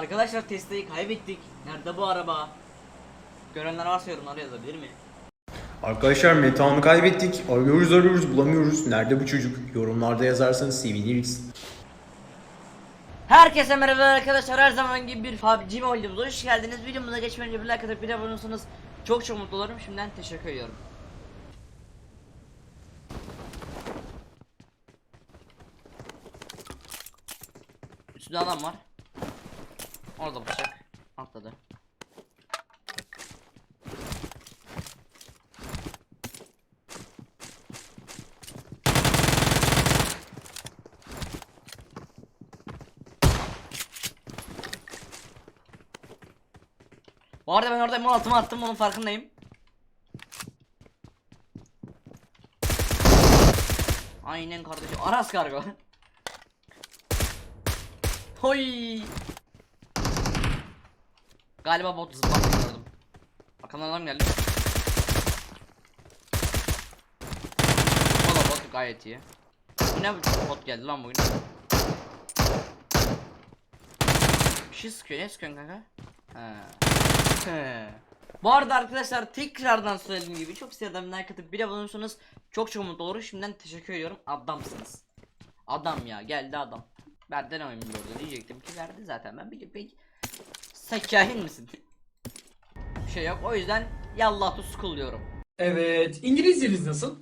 Arkadaşlar testeyi kaybettik. Nerede bu araba? Görenler varsa yorumlara yazabilir mi? Arkadaşlar Metehan'ı kaybettik. Arıyoruz arıyoruz bulamıyoruz. Nerede bu çocuk? Yorumlarda yazarsanız seviniriz. Herkese merhaba arkadaşlar. Her zaman gibi bir PUBG Mobile'ımıza hoş geldiniz. Videomuza geçmeden önce bir like atıp bir abone olursanız çok çok mutlu olurum. Şimdiden teşekkür ediyorum. Üstünde adam var. Orada bıçak. Atladı. Bu arada ben orada molotofu attım onun farkındayım. Aynen kardeşim. Aras kargo. Hoy. Galiba bot zıplattı gördüm. Arkamdan adam geldi. Valla bot gayet iyi. Bu ne bot geldi lan bugün? Bir şey sıkıyor ne sıkıyorsun kanka? Bu arada arkadaşlar tekrardan söylediğim gibi çok sevdiğim like atıp bir abone olursanız çok çok mutlu olurum. Şimdiden teşekkür ediyorum. Adamsınız. Adam ya geldi adam. Verden oyun diyecektim ki verdi zaten ben biliyorum. Sen kahin misin? Bir şey yok o yüzden yallah to school diyorum. Evet. İngilizceniz nasıl?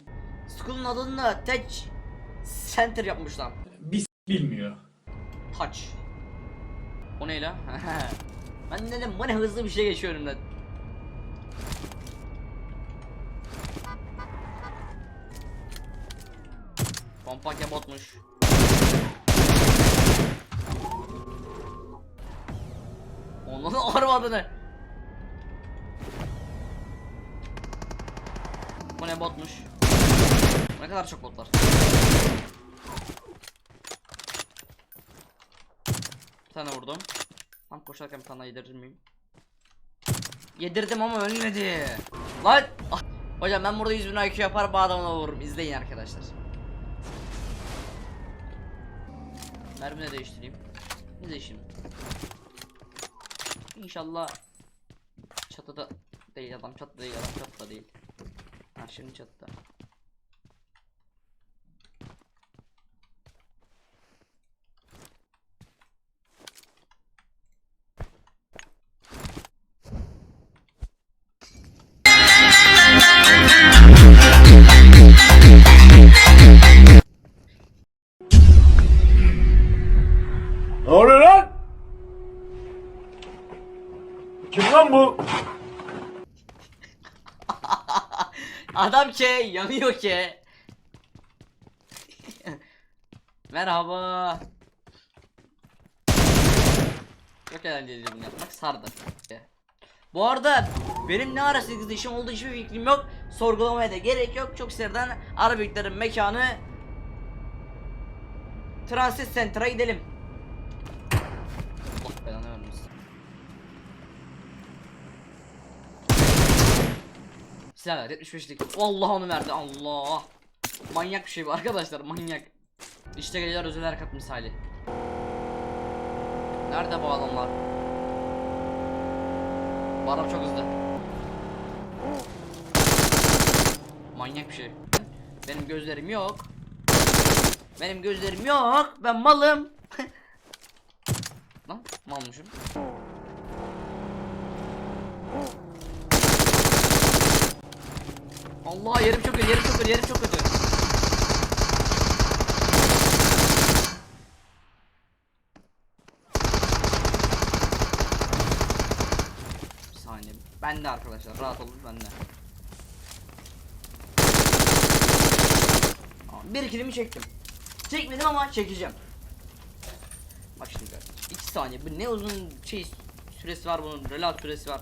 School'un adını da Tech Center yapmışlar. Bir s- bilmiyor. Touch. O ne lan? ben dedim bu ne hızlı bir şey geçiyor önümden. Pompake botmuş. Onun armadını. Bu ne botmuş? Ne kadar çok bot var. Bir tane vurdum. Tam koşarken bir tane yedirir miyim? Yedirdim ama ölmedi. Lan! Ah! Hocam ben burada 100 bin IQ yapar bu adamına vururum. İzleyin arkadaşlar. Mermi de değiştireyim. Ne değiştireyim? İnşallah çatıda değil adam çatıda değil adam çatıda değil. Ha şimdi çatıda. Yanıyor ki. Merhaba. Çok eğlenceli bunu yapmak sardı. Bu arada benim ne ara 8'de işim olduğu hiçbir fikrim yok. Sorgulamaya da gerek yok. Çok seriden Arabiklerin mekanı Transit Center'a gidelim. Silah ver 75'lik. Allah onu verdi Allah. Manyak bir şey bu arkadaşlar manyak. İşte geliyor özel harekat misali. Nerede bu adamlar? Bu çok hızlı. Manyak bir şey. Benim gözlerim yok. Benim gözlerim yok. Ben malım. Lan malmışım. Allah yerim çok kötü, yerim çok kötü, yerim çok kötü. Bir saniye. Ben de arkadaşlar rahat olun ben de. Bir kilimi çektim. Çekmedim ama çekeceğim. Bak şimdi kardeşim. 2 saniye. Bu ne uzun şey süresi var bunun. Reload süresi var.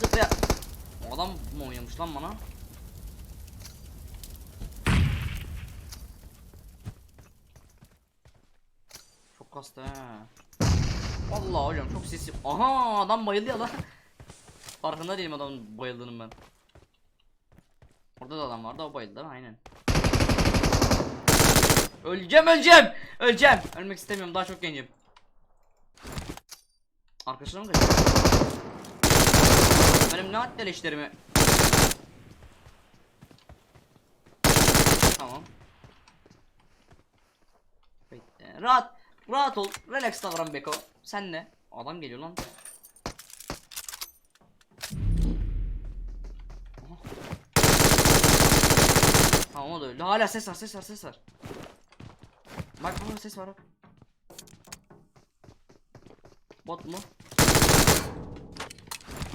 Zıplaya. O adam mı oynamış lan bana? Çok kastı he. Allah hocam çok sesi. Aha adam bayıldı ya lan. Farkında değilim adamın bayıldığının ben. Orada da adam vardı o bayıldı aynen. Öleceğim öleceğim. Öleceğim. Ölmek istemiyorum daha çok gencim. Arkadaşlarım kaçıyor? Benim ne haddel işlerimi. Tamam. Bekle. Rahat. Rahat ol. Relax davran Beko. Sen ne? Adam geliyor lan. Aha. Tamam o da öldü. Hala ses var ses var ses var. Bak bak ses var bak. Bot mu?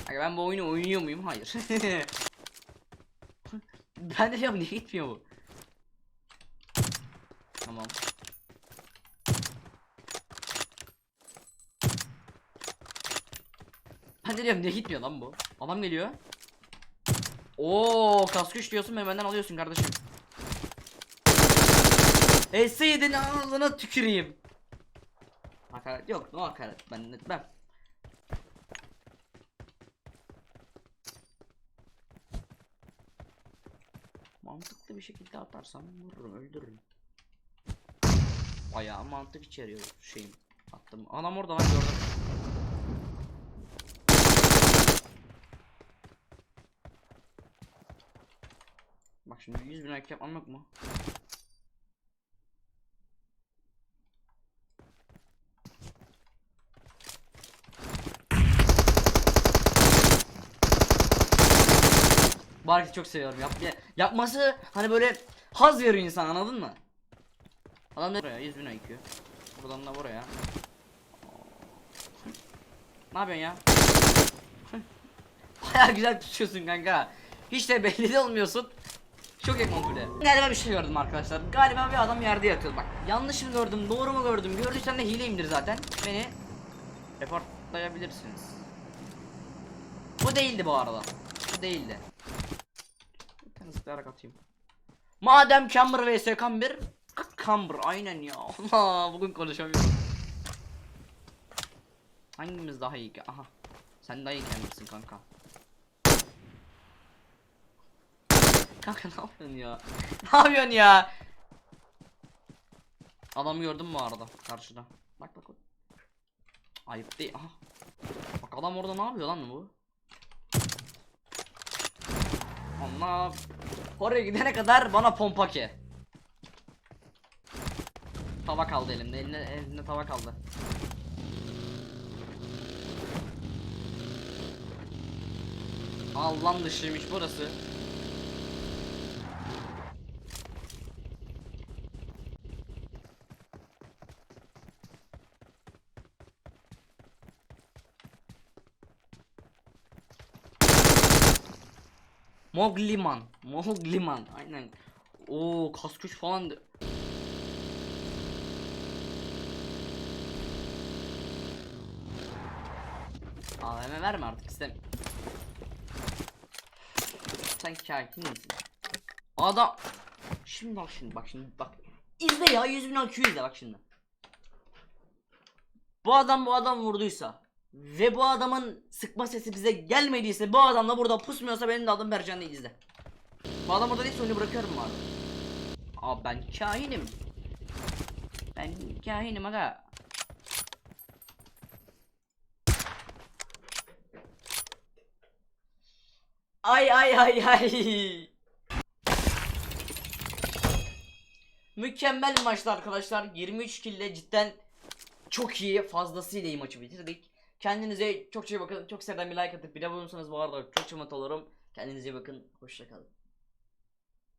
Aga ben bu oyunu oynuyor muyum? Hayır. ben de diyorum niye gitmiyor bu? Tamam. Ben de diyorum niye gitmiyor lan bu? Adam geliyor. Oo kask güç diyorsun ve benden alıyorsun kardeşim. Eseydin ağzına tüküreyim. Hakaret yok, no hakaret ben etmem. Mantıklı bir şekilde atarsam vururum, öldürürüm. Bayağı mantık içeriyor şeyim. Attım. Adam orada lan gördüm. Bak şimdi 100 bin like yapmam yok mu? Bu çok seviyorum. Yap, ya- yapması hani böyle haz veriyor insan anladın mı? Adam da buraya 100 bin IQ. Buradan da buraya. Ne yapıyorsun ya? Baya güzel tutuyorsun kanka. Hiç de belli de olmuyorsun. Çok ekonomide. Galiba bir şey gördüm arkadaşlar. Galiba bir adam yerde yatıyor bak. Yanlış mı gördüm, doğru mu gördüm? Gördüysem de hileyimdir zaten. Beni reportlayabilirsiniz. Bu değildi bu arada. Bu değildi. Zıplayarak atayım. Madem Camber vs Camber Camber aynen ya. Allah bugün konuşamıyorum. Hangimiz daha iyi ki? Aha. Sen daha iyi kendisi kanka. Kanka ne yapıyorsun ya? Ne yapıyorsun ya? Adamı gördün mü arada karşıda? Bak bak. bak. Ayıp değil. Aha. Bak adam orada ne yapıyor lan bu? Allah. Oraya gidene kadar bana pompa ki. Tava kaldı elimde. Elinde, elinde tava kaldı. Allah'ın dışıymış burası. Mogliman. Mogliman. Aynen. Oo kas güç falan. de- AVM verme artık istem. Sen kakin misin? Adam. Şimdi bak şimdi bak şimdi bak. İzle ya 100 bin IQ izle bak şimdi. Bu adam bu adam vurduysa ve bu adamın sıkma sesi bize gelmediyse bu adam da burada pusmuyorsa benim de adım Bercan değil izle. Bu adam burada değilse oyunu bırakıyorum arada. Aa ben kahinim. Ben kahinim aga. Ay ay ay ay. Mükemmel maçtı arkadaşlar. 23 kill cidden çok iyi fazlasıyla iyi maçı bitirdik. Kendinize çok iyi bakın. Çok sevden bir like atıp bir de bulunsanız bu arada çok çok mutlu olurum. Kendinize iyi bakın. Hoşçakalın.